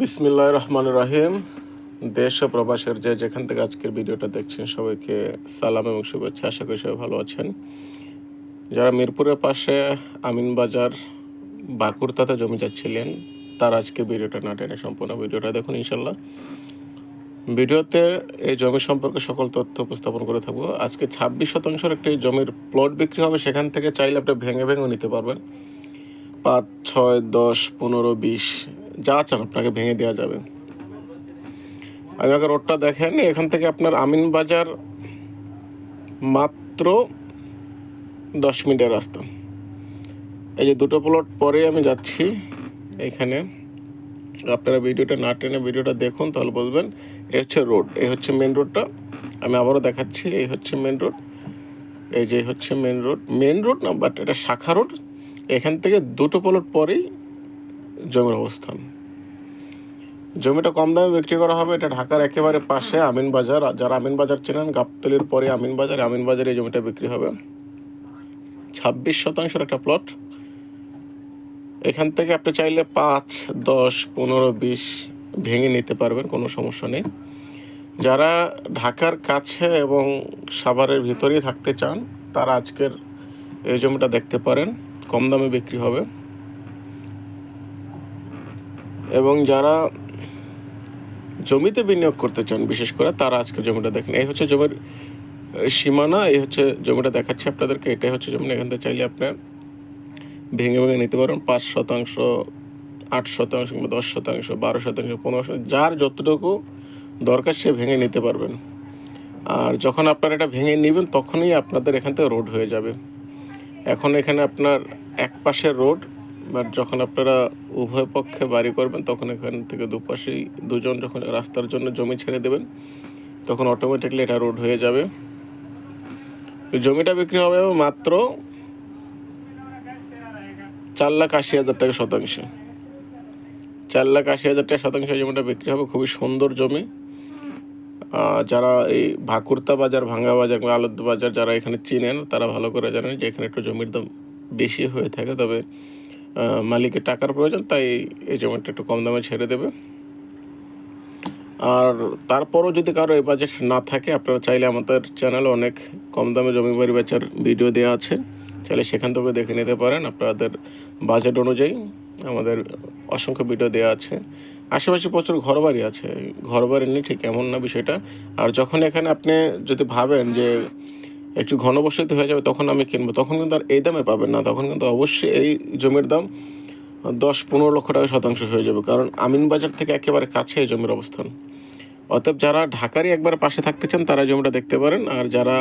বিসমিল্লাহ রহমান রাহিম দেশ ও প্রবাসের যে যেখান থেকে আজকের ভিডিওটা দেখছেন সবাইকে সালাম এবং শুভেচ্ছা, আশা করি সবাই ভালো আছেন। যারা মিরপুরের পাশে আমিনবাজার বাকুরতাতে জমি যাচ্ছিলেন তার আজকের ভিডিওটা না টেনে সম্পূর্ণ ভিডিওটা দেখুন ইনশাল্লাহ ভিডিওতে এই জমি সম্পর্কে সকল তথ্য উপস্থাপন করে থাকব। আজকে ছাব্বিশ শতাংশের একটি জমির প্লট বিক্রি হবে, সেখান থেকে চাইলে আপনি ভেঙে ভেঙে নিতে পারবেন। পাঁচ, ছয়, দশ, পনেরো, বিশ যা চান আপনাকে ভেঙে দেওয়া যাবে। আমি আগে রোডটা দেখেন, এখান থেকে আপনার আমিনবাজার মাত্র দশ মিনিটের রাস্তা। এই যে দুটো প্লট পরে আমি যাচ্ছি এখানে। আপনারা ভিডিওটা না টেনে ভিডিওটা দেখুন, তাহলে বলবেন এই হচ্ছে রোড এই হচ্ছে মেন রোডটা আমি আবারও দেখাচ্ছি, এই হচ্ছে মেন রোড এই যে হচ্ছে মেন রোড মেন রোড না বাট এটা শাখা রোড এখান থেকে দুটো প্লট পরেই জমির অবস্থান। জমিটা কম দামে বিক্রি করা হবে, এটা ঢাকার একেবারে পাশে আমিন বাজার। যারা আমিন বাজার চেনেন, গাবতলির পরে আমিন বাজার, আমিন বাজারে এই জমিটা বিক্রি হবে। ছাব্বিশ শতাংশের একটা প্লট এখান থেকে আপনি চাইলে পাঁচ, দশ, পনেরো, বিশ ভেঙে নিতে পারবেন, কোনো সমস্যা নেই। যারা ঢাকার কাছে এবং সাভারের ভিতরেই থাকতে চান, তারা আজকের এই জমিটা দেখতে পারেন। কম দামে বিক্রি হবে। এবং যারা জমিতে বিনিয়োগ করতে চান, বিশেষ করে তারা আজকে জমিটা দেখেন। এই হচ্ছে জমির সীমানা, এই হচ্ছে জমিটা দেখাচ্ছে আপনাদেরকে। এটাই হচ্ছে জমি, এখান থেকে চাইলে আপনি ভেঙে ভেঙে নিতে পারেন। পাঁচ শতাংশ, আট শতাংশ কিংবা দশ শতাংশ, বারো শতাংশ, পনেরো শতাংশ, যার যতটুকু দরকার সে ভেঙে নিতে পারবেন। আর যখন আপনারা এটা ভেঙে নেবেন, তখনই আপনাদের এখান থেকে রোড হয়ে যাবে। এখন এখানে আপনার এক পাশে রোড বাট যখন আপনারা উভয় পক্ষে বাড়ি করবেন, তখন এখান থেকে দুপাশেই দুজন যখন রাস্তার জন্য জমি ছেড়ে দেবেন, তখন অটোমেটিকলি এটা রোড হয়ে যাবে। জমিটা বিক্রি হবে মাত্র চার লাখ আশি হাজার টাকা শতাংশ। চার লাখ আশি হাজার টাকা শতাংশ জমিটা বিক্রি হবে, খুবই সুন্দর জমি। যারা এই ভাকুরতা বাজার, ভাঙ্গা বাজার কিংবা আলুদ বাজার যারা এখানে চিনেন, তারা ভালো করে জানেন যে এখানে একটু জমির দাম বেশি হয়ে থাকে। তবে মালিকের টাকার প্রয়োজন, তাই এই জমিটা একটু কম দামে ছেড়ে দেবে। আর তারপরও যদি কারও এই বাজেট না থাকে, আপনারা চাইলে আমাদের চ্যানেলে অনেক কম দামে জমি বাড়ি বেচার ভিডিও দেওয়া আছে। চাইলে সেখান থেকে দেখে নিতে পারেন আপনাদের বাজেট অনুযায়ী। আমাদের অসংখ্য ভিডিও দেওয়া আছে। আশেপাশে প্রচুর ঘরবাড়ি আছে। ঘরবাড়ি নেই ঠিক এমন না বিষয়টা। আর যখন এখানে আপনি যদি ভাবেন যে একটু ঘনবসতি হয়ে যাবে, তখন আমি কিনবো। তখন কিন্তু আর এই দামে পাবেন না। তখন কিন্তু অবশ্যই এই জমির দাম দশ পনেরো লক্ষ টাকা শতাংশ হয়ে যাবে। কারণ আমিন বাজার থেকে একেবারে কাছে এই জমির অবস্থান। অতএব যারা ঢাকারই একবার পাশে থাকতে চান, তারা জমিটা দেখতে পারেন। আর যারা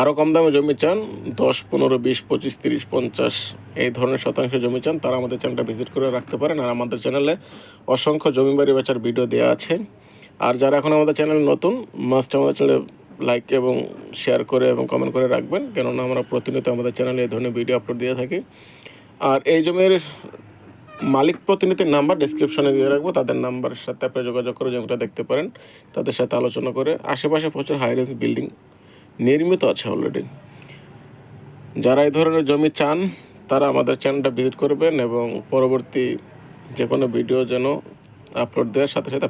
আরও কম দামে জমি চান, দশ পনেরো, বিশ, পঁচিশ, তিরিশ, পঞ্চাশ এই ধরনের শতাংশ জমি চান, তারা আমাদের চ্যানেলটা ভিজিট করে রাখতে পারেন। আর আমাদের চ্যানেলে অসংখ্য জমি বাড়ি বেচার ভিডিও দেওয়া আছে। আর যারা এখন আমাদের চ্যানেল নতুন, মাস্ট আমাদের চ্যানেলে লাইক এবং শেয়ার করে এবং কমেন্ট করে রাখবেন। কেননা আমরা প্রতিনিয়ত আমাদের চ্যানেলে এই ধরনের ভিডিও আপলোড দিয়ে থাকি। আর এই জমির মালিক প্রতিনিধির নাম্বার ডিসক্রিপশনে দিয়ে রাখব। তাদের নাম্বারের সাথে আপনি যোগাযোগ করে জমিটা দেখতে পারেন। তাদের সাথে আলোচনা করে আশেপাশে প্রচুর হাই রেঞ্জ বিল্ডিং নির্মিত আছে অলরেডি যারা এই ধরনের জমি চান, তারা আমাদের চ্যানেলটা ভিজিট করবেন এবং পরবর্তী যে কোনো ভিডিও যেন আপলোড দেওয়ার সাথে সাথে